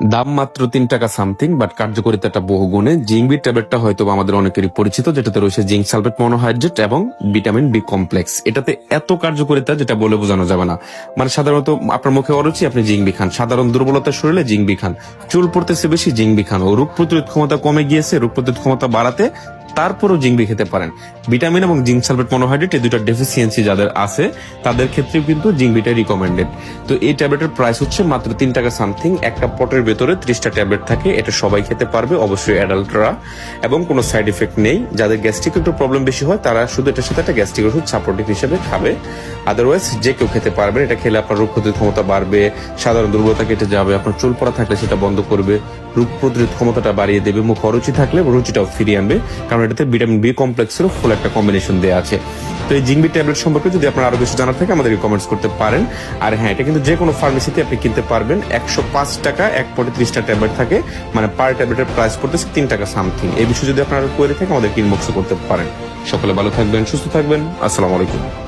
দাম মাত্র তিন টাকা সামথিং বাট কার্যকারিতাটা বহু গুণে জিংবি ট্যাবলেটটা হয়তো আমাদের অনেকেরই পরিচিত, যেটাতে রয়েছে জিঙ্ক সালফেট মনোহাইড্রেট এবং ভিটামিন বি কমপ্লেক্স। এটাতে এত কার্যকরিতা যেটা বলে বোঝানো যাবে না। মানে সাধারণত আপনার মুখে অরুচি, আপনি জিংবি খান। সাধারণ দুর্বলতা শরীরে জিংবি খান। চুল পড়তেছে বেশি জিংবি খান। ও রোগ প্রতিরোধ ক্ষমতা কমে গিয়েছে, রোগ প্রতিরোধ ক্ষমতা বাড়াতে তারপরেও জিঙ্কবি খেতে পারেন। ভিটামিন এবং জিঙ্ক সালফেট মনোহাইড্রেট এই দুটো ডেফিসিয়েন্সি যাদের আছে, তাদের ক্ষেত্রেও কিন্তু জিঙ্কবিটা রিকমেন্ডেড তো এই ট্যাবলেটের প্রাইস হচ্ছে মাত্র তিন টাকা সামথিং একটা পটের ভেতরে ত্রিশটা ট্যাবলেট থাকে, এটা সবাই খেতে পারবে, অবশ্যই অ্যাডাল্টরা এবং কোনো সাইড এফেক্ট নেই, যাদের গ্যাস্ট্রিক একটু প্রবলেম বেশি হয়, তারা শুধু এটার সাথে একটা গ্যাস্ট্রিক ওষুধ সাপোর্টিভ হিসেবে খাবে। আদারওয়াইজ যে কেউ খেতে পারবে, এটা খেলে আপনার রোগ ক্ষমতা বাড়বে, সাধারণ দুর্বলতা কেটে যাবে, আপনার চুল পড়া থাকলে সেটা বন্ধ করবে রোগ প্রতিরোধ ক্ষমতাটা বাড়িয়ে দেবে, মুখ অরুচি থাকলে রুচিটাও ফিরিয়ে আনবে। কারণ এটাতে ভিটামিন বি কমপ্লেক্সেরও ফুল একটা কম্বিনেশন দেওয়া আছে। তো এই জিঙ্কবি ট্যাবলেট সম্পর্কে যদি আপনার আরও কিছু জানার থাকে আমাদেরকে কমেন্টস করতে পারেন। আর হ্যাঁ এটা কিন্তু যে কোনো ফার্মেসিতে আপনি কিনতে পারবেন। একশো পাঁচ টাকা, এক পটে ত্রিশটা ট্যাবলেট থাকে। মানে পার ট্যাবলেটের প্রাইস পড়তেছে তিন টাকা সামথিং এই বিষয়ে যদি আপনার কোয়ারি থাকে আমাদেরকে ইনবক্স করতে পারেন। সকলে ভালো থাকবেন, সুস্থ থাকবেন। আসসালামু আলাইকুম।